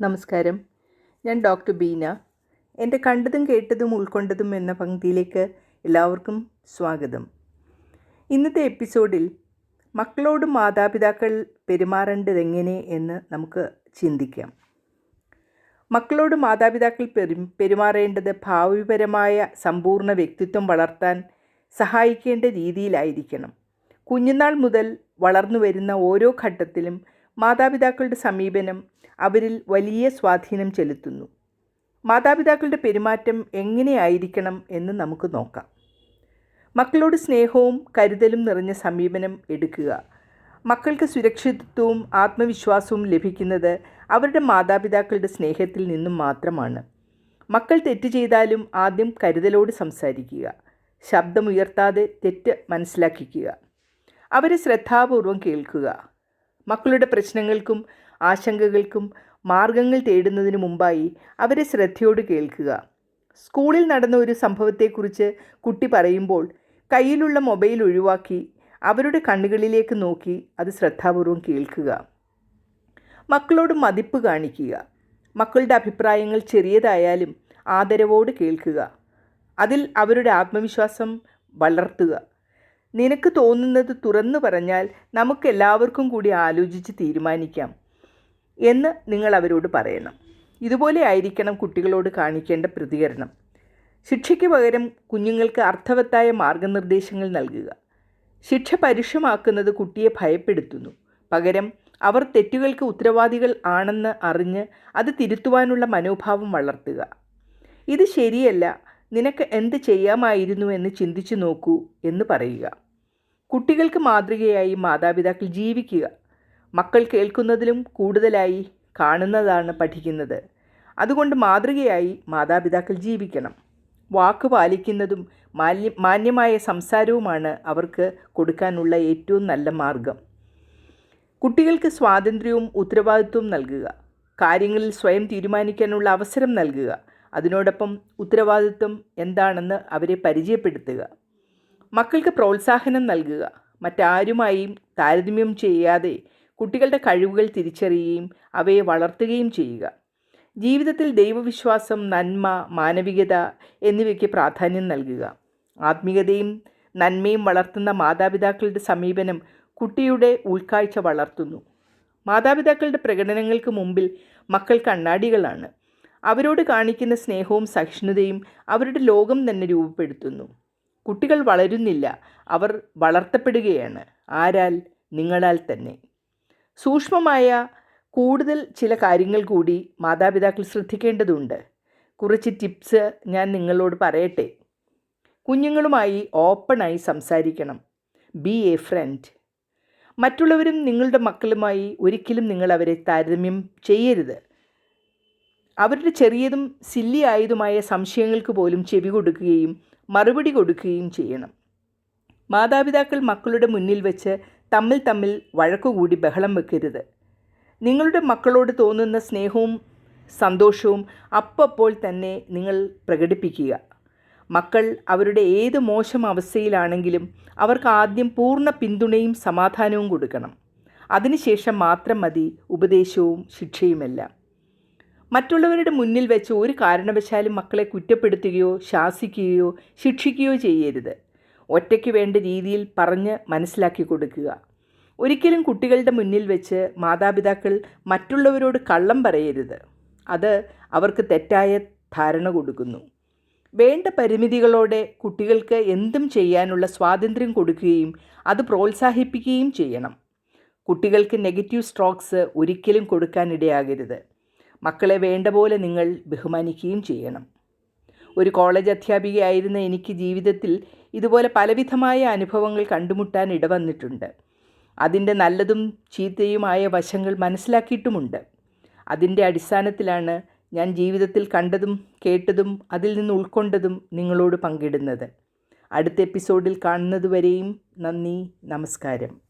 നമസ്കാരം. ഞാൻ ഡോക്ടർ ബീന. എന്റെ കണ്ടതും കേട്ടതും ഉൾക്കൊണ്ടതും എന്ന പങ്ക്തിയിലേക്ക് എല്ലാവർക്കും സ്വാഗതം. ഇന്നത്തെ എപ്പിസോഡിൽ മക്കളോടും മാതാപിതാക്കൾ പെരുമാറേണ്ടത് എങ്ങനെ എന്ന് നമുക്ക് ചിന്തിക്കാം. മക്കളോട് മാതാപിതാക്കൾ പെരു പെരുമാറേണ്ടത് ഭാവിപരമായ സമ്പൂർണ വ്യക്തിത്വം വളർത്താൻ സഹായിക്കേണ്ട രീതിയിലായിരിക്കണം. കുഞ്ഞുനാൾ മുതൽ വളർന്നു വരുന്ന ഓരോ ഘട്ടത്തിലും മാതാപിതാക്കളുടെ സമീപനം അവരിൽ വലിയ സ്വാധീനം ചെലുത്തുന്നു. മാതാപിതാക്കളുടെ പെരുമാറ്റം എങ്ങനെയായിരിക്കണം എന്ന് നമുക്ക് നോക്കാം. മക്കളോട് സ്നേഹവും കരുതലും നിറഞ്ഞ സമീപനം എടുക്കുക. മക്കൾക്ക് സുരക്ഷിതത്വവും ആത്മവിശ്വാസവും ലഭിക്കുന്നത് അവരുടെ മാതാപിതാക്കളുടെ സ്നേഹത്തിൽ നിന്നും മാത്രമാണ്. മക്കൾ തെറ്റ് ചെയ്താലും ആദ്യം കരുതലോട് സംസാരിക്കുക. ശബ്ദമുയർത്താതെ തെറ്റ് മനസ്സിലാക്കിക്കുക. അവരെ ശ്രദ്ധാപൂർവം കേൾക്കുക. മക്കളുടെ പ്രശ്നങ്ങൾക്കും ആശങ്കകൾക്കും മാർഗങ്ങൾ തേടുന്നതിന് മുമ്പായി അവരെ ശ്രദ്ധയോട് കേൾക്കുക. സ്കൂളിൽ നടന്ന ഒരു സംഭവത്തെക്കുറിച്ച് കുട്ടി പറയുമ്പോൾ കയ്യിലുള്ള മൊബൈൽ ഒഴിവാക്കി അവരുടെ കണ്ണുകളിലേക്ക് നോക്കി അത് ശ്രദ്ധാപൂർവം കേൾക്കുക. മക്കളോട് മതിപ്പ് കാണിക്കുക. മക്കളുടെ അഭിപ്രായങ്ങൾ ചെറിയതായാലും ആദരവോട് കേൾക്കുക. അതിൽ അവരുടെ ആത്മവിശ്വാസം വളർത്തുക. നിനക്ക് തോന്നുന്നത് തുറന്നു പറഞ്ഞാൽ നമുക്കെല്ലാവർക്കും കൂടി ആലോചിച്ച് തീരുമാനിക്കാം എന്ന് നിങ്ങൾ അവരോട് പറയണം. ഇതുപോലെ ആയിരിക്കണം കുട്ടികളോട് കാണിക്കേണ്ട പ്രതികരണം. ശിക്ഷയ്ക്ക് പകരം കുഞ്ഞുങ്ങൾക്ക് അർത്ഥവത്തായ മാർഗനിർദ്ദേശങ്ങൾ നൽകുക. ശിക്ഷ പരുഷമാക്കുന്നത് കുട്ടിയെ ഭയപ്പെടുത്തുന്നു. പകരം അവർ തെറ്റുകൾക്ക് ഉത്തരവാദികൾ ആണെന്ന് അറിഞ്ഞ് അത് തിരുത്തുവാനുള്ള മനോഭാവം വളർത്തുക. ഇത് ശരിയല്ല. നിനക്ക് എന്ത് ചെയ്യാമായിരുന്നു എന്ന് ചിന്തിച്ചു നോക്കൂ എന്ന് പറയുക. കുട്ടികൾക്ക് മാതൃകയായി മാതാപിതാക്കൾ ജീവിക്കുക. മക്കൾ കേൾക്കുന്നതിലും കൂടുതലായി കാണുന്നതാണ് പഠിക്കുന്നത്. അതുകൊണ്ട് മാതൃകയായി മാതാപിതാക്കൾ ജീവിക്കണം. വാക്ക് പാലിക്കുന്നതും മാന്യ മാന്യമായ സംസാരവുമാണ് അവർക്ക് കൊടുക്കാനുള്ള ഏറ്റവും നല്ല മാർഗം. കുട്ടികൾക്ക് സ്വാതന്ത്ര്യവും ഉത്തരവാദിത്വവും നൽകുക. കാര്യങ്ങളിൽ സ്വയം തീരുമാനിക്കാനുള്ള അവസരം നൽകുക. അതിനോടൊപ്പം ഉത്തരവാദിത്വം എന്താണെന്ന് അവരെ പരിചയപ്പെടുത്തുക. മക്കൾക്ക് പ്രോത്സാഹനം നൽകുക. മറ്റാരുമായും താരതമ്യം ചെയ്യാതെ കുട്ടികളുടെ കഴിവുകൾ തിരിച്ചറിയുകയും അവയെ വളർത്തുകയും ചെയ്യുക. ജീവിതത്തിൽ ദൈവവിശ്വാസം നന്മ മാനവികത എന്നിവയ്ക്ക് പ്രാധാന്യം നൽകുക. ആത്മീയതയും നന്മയും വളർത്തുന്ന മാതാപിതാക്കളുടെ സമീപനം കുട്ടിയുടെ ഉൾക്കാഴ്ച വളർത്തുന്നു. മാതാപിതാക്കളുടെ പ്രകടനങ്ങൾക്ക് മുമ്പിൽ മക്കൾ കണ്ണാടികളാണ്. അവരോട് കാണിക്കുന്ന സ്നേഹവും സഹിഷ്ണുതയും അവരുടെ ലോകം തന്നെ രൂപപ്പെടുത്തുന്നു. കുട്ടികൾ വളരുന്നില്ല. അവർ വളർത്തപ്പെടുകയാണ്. ആരാൽ? നിങ്ങളാൽ തന്നെ. സൂക്ഷ്മമായ കൂടുതൽ ചില കാര്യങ്ങൾ കൂടി മാതാപിതാക്കൾ ശ്രദ്ധിക്കേണ്ടതുണ്ട്. കുറച്ച് ടിപ്സ് ഞാൻ നിങ്ങളോട് പറയട്ടെ. കുഞ്ഞുങ്ങളുമായി ഓപ്പണായി സംസാരിക്കണം. ബി എ ഫ്രണ്ട് മറ്റുള്ളവരും നിങ്ങളുടെ മക്കളുമായി ഒരിക്കലും നിങ്ങൾ അവരെ താരതമ്യം ചെയ്യരുത്. അവരുടെ ചെറിയതും സില്ലി ആയതുമായ സംശയങ്ങൾക്ക് പോലും ചെവി കൊടുക്കുകയും മറുപടി കൊടുക്കുകയും ചെയ്യണം. മാതാപിതാക്കൾ മക്കളുടെ മുന്നിൽ വെച്ച് തമ്മിൽ തമ്മിൽ വഴക്കുകൂടി ബഹളം വെക്കരുത്. നിങ്ങളുടെ മക്കളോട് തോന്നുന്ന സ്നേഹവും സന്തോഷവും അപ്പോൾ തന്നെ നിങ്ങൾ പ്രകടിപ്പിക്കുക. മക്കൾ അവരുടെ ഏത് മോശം അവസ്ഥയിലാണെങ്കിലും അവർക്ക് ആദ്യം പൂർണ പിന്തുണയും സമാധാനവും കൊടുക്കണം. അതിനുശേഷം മാത്രം മതി ഉപദേശവും ശിക്ഷയുമെല്ലാം. മറ്റുള്ളവരുടെ മുന്നിൽ വെച്ച് ഒരു കാരണവശാലും മക്കളെ കുറ്റപ്പെടുത്തുകയോ ശാസിക്കുകയോ ശിക്ഷിക്കുകയോ ചെയ്യരുത്. ഒറ്റയ്ക്ക് വേണ്ട രീതിയിൽ പറഞ്ഞ് മനസ്സിലാക്കി കൊടുക്കുക. ഒരിക്കലും കുട്ടികളുടെ മുന്നിൽ വെച്ച് മാതാപിതാക്കൾ മറ്റുള്ളവരോട് കള്ളം പറയരുത്. അത് അവർക്ക് തെറ്റായ ധാരണ കൊടുക്കുന്നു. വേണ്ട പരിമിതികളോടെ കുട്ടികൾക്ക് എന്തും ചെയ്യാനുള്ള സ്വാതന്ത്ര്യം കൊടുക്കുകയും അത് പ്രോത്സാഹിപ്പിക്കുകയും ചെയ്യണം. കുട്ടികൾക്ക് നെഗറ്റീവ് സ്ട്രോക്സ് ഒരിക്കലും കൊടുക്കാനിടയാകരുത് മക്കളെ വേണ്ട പോലെ നിങ്ങൾ ബഹുമാനിക്കുകയും ചെയ്യണം. ഒരു കോളേജ് അധ്യാപികയായിരുന്ന എനിക്ക് ജീവിതത്തിൽ ഇതുപോലെ പലവിധമായ അനുഭവങ്ങൾ കണ്ടുമുട്ടാൻ ഇടവന്നിട്ടുണ്ട്. അതിന്റെ നല്ലതും ചീത്തയുമായ വശങ്ങൾ മനസ്സിലാക്കിയിട്ടുമുണ്ട്. അതിന്റെ അടിസ്ഥാനത്തിലാണ് ഞാൻ ജീവിതത്തിൽ കണ്ടതും കേട്ടതും അതിൽ നിന്ന് ഉൾക്കൊണ്ടതും നിങ്ങളോട് പങ്കിടുന്നത്. അടുത്ത എപ്പിസോഡിൽ കാണുന്നതുവരെയും നന്ദി നമസ്കാരം.